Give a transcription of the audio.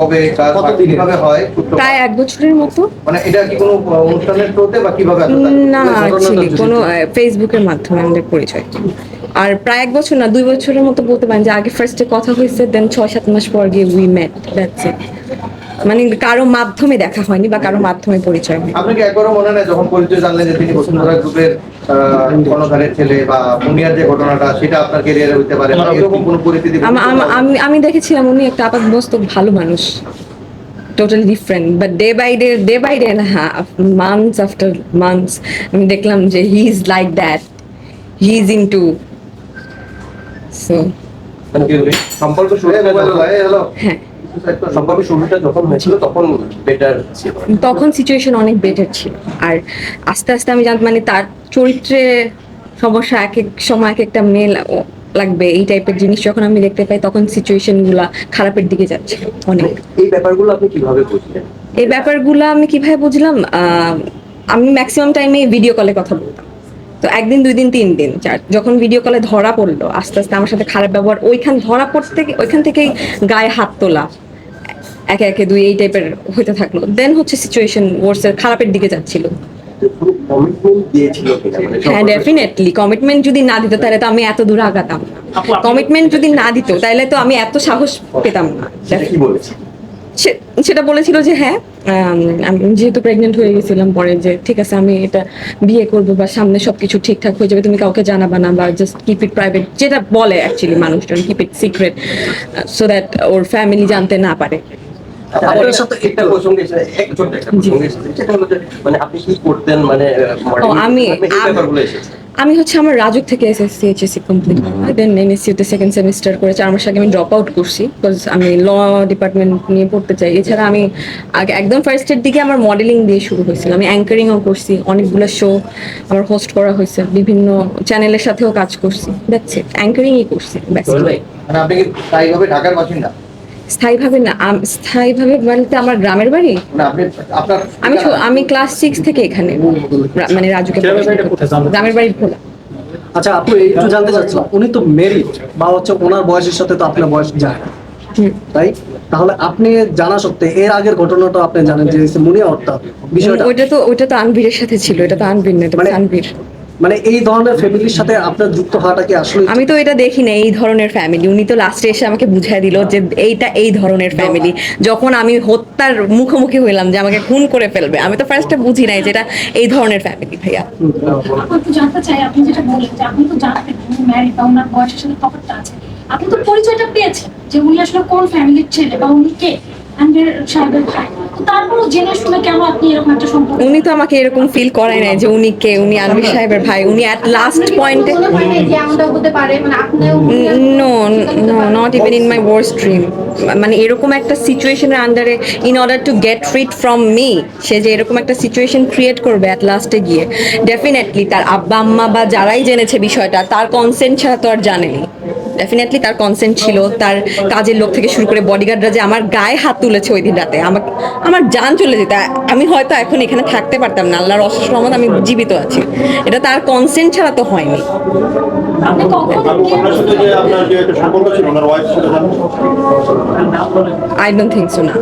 কবে? কীভাবে হয় প্রায় এক বছরের মতো। মানে এটা কি কোনো অনুষ্ঠানের থ্রুতে বা কীভাবে না অ্যাকচুয়ালি কোনো ফেসবুকের মাধ্যমে আমাদের পরিচয়। আর প্রায় এক বছর না দুই বছরের মতো বলতে পারেন যে আগে ফার্স্টে কথা হয়েছে দেন ছয় সাত মাস পর গিয়ে উই মেট দ্যাটস ইট মানে কারও মাধ্যমে দেখা হয়নি বা কারও মাধ্যমে পরিচয় হয়নি। আপনি কি একবারও মনে নেই যখন পরিচয় জানলেন যে তিনি বসুন্ধরা গ্রুপের ছেলে বা যে ঘটনাটা সেটা আপনার ক্যারিয়ারে হতে পারে এরকম কোনো পরিস্থিতি আম- দেখেছিলাম উনি একটা আপাতমস্তক ভালো মানুষ totally different but day by day day by day না মান্থস আফটার মান্থস আমি দেখলাম যে he is like that he is in to so সম্পর্ক হ্যালো। হ্যাঁ। সম্পর্ক শুরুটা যখন হয়েছিল তখন বেটার ছিল। তখন সিচুয়েশন অনেক বেটার ছিল। আর আস্তে আস্তে আমি জানতাম মানে তার চরিত্রে সমস্যা এক এক সময় এক একটা মেয়ে লাগবে এই টাইপের জিনিস যখন আমি দেখতে পাই তখন সিচুয়েশনগুলা খারাপের দিকে যাচ্ছে অনেক। এই ব্যাপারগুলো আপনি কীভাবে বুঝলেন? এই ব্যাপারগুলো আমি কীভাবে বুঝলাম? আহ, আমি ম্যাক্সিমাম টাইমে ভিডিও কলে কথা বলতাম। তো একদিন দুই দিন তিন দিন চার যখন ভিডিও কলে ধরা পড়ল আস্তে আস্তে আমার সাথে খারাপ ব্যবহার ওইখান ধরা পড়তে ওইখান থেকেই গায়ে হাত তোলা। একে একে দুই এই টাইপের হইতে থাকল। দেন হচ্ছে সিচুয়েশন ওয়ার্সের খারাপের দিকে যাচ্ছিল। মানে হ্যাঁ ডেফিনেটলি কমিটমেন্ট যদি না দিত তাহলে তো আমি এত দূর আগাতাম না। কমিটমেন্ট যদি না দিত তাহলে তো আমি এত সাহস পেতাম না। সেটা বলেছিল যে হ্যাঁ আম, যেহেতু প্রেগনেন্ট হয়ে গেছিলাম পরে যে ঠিক আছে আমি এটা বিয়ে করব বা সামনে সবকিছু ঠিকঠাক হয়ে যাবে তুমি কাউকে জানাবা না বা জাস্ট কিপ ইট প্রাইভেট যেটা বলে অ্যাকচুয়ালি মানুষজন keep it secret so that or family জানতে না পারে। মানে মানে ও, আমি আমি হচ্ছে আমার রাজুক থেকে এসএসসি এইচএসসি কমপ্লিট দেন এনএসসিউতে সেকেন্ড সেমিস্টার করে। চার মাস আগে আমি ড্রপ আউট করছি বিকজ আমি ল ডিপার্টমেন্ট নিয়ে পড়তে চাই। এছাড়া আমি আগে একদম ফার্স্টের দিকে আমার মডেলিং দিয়ে শুরু হয়েছিল। আমি অ্যাঙ্কারিংও করছি, অনেকগুলো শো আমার হোস্ট করা হয়েছে, বিভিন্ন চ্যানেলের সাথেও কাজ করছি। ইট অ্যাঙ্কারিংই করছি বেসিক্যালি মানে আপনি কি স্থায়ীভাবে ঢাকার বাসিন্দা? স্থায়ীভাবে না স্থায়ীভাবে বলতে আমার গ্রামের বাড়ি? মানে আপনি আপনার আমি আমি ক্লাস সিক্স থেকে এখানে মানে রাজুকে গ্রামের বাড়ি ভোলা। আচ্ছা আপু একটু জানতে চাচ্ছিলাম উনি তো মেরিড বা হচ্ছে ওনার বয়সের সাথে তো আপনার বয়স যায়। না তাই? তাহলে আপনি জানা সত্ত্বে এর আগের ঘটনাটা আপনি জানেন যে মুনিয়া হত্যা বিষয়টা ওইটা তো ওইটা তো আনবীরের সাথে ছিল এটা তো আনবীর না এটা মানে- আনবীর মানে এই ধরনের ফ্যামিলির সাথে আপনার যুক্ত হওয়াটা কি আসলে আমি তো এটা দেখি না এই ধরনের ফ্যামিলি। উনি তো লাস্টে এসে আমাকে বুঝাই দিল যে এইটা এই ধরনের ফ্যামিলি। যখন আমি হত্যার মুখোমুখি হইলাম যে আমাকে খুন করে ফেলবে আমি তো ফার্স্টে বুঝি নাই যেটা এই ধরনের ফ্যামিলি ভাইয়া। জানতে চাই আপনি যেটা বললেন যে আপনি তো জানতেন উনি ম্যারিড বা ওনার বয়সের সাথে তফাৎটা আছে। আপনি তো পরিচয়টা পেয়েছেন যে উনি আসলে কোন ফ্যামিলির ছেলে বা উনি কে? উনি তো আমাকে এরকম ফিল করায় নাই যে উনি কে? উনি আনবীর সাহেবের ভাই। উনি অ্যাট লাস্ট পয়েন্টে no no. Not even in my worse dream মানে এরকম একটা সিচুয়েশনের আন্ডারে in order to get rid from me say যে এরকম একটা সিচুয়েশন ক্রিয়েট করবে অ্যাট লাস্টে গিয়ে ডেফিনেটলি তার আব্বা আম্মা বা যারাই জেনেছে বিষয়টা তার কনসেন্ট ছাড়া তো আর জানেনি। ডেফিনেটলি তার কনসেন্ট ছিল তার কাজের লোক থেকে শুরু করে বডিগার্ডরা যে আমার গায়ে হাত তুলেছে ওই দিন রাতে। আমাকে আমার জান চলে যেত। আমি হয়তো এখন এখানে থাকতে পারতাম না আল্লাহর অশেষ রহমত আমি জীবিত আছি। এটা তার কনসেন্ট ছাড়া তো হয়নি? আই ডোন্ট থিঙ্ক সো না।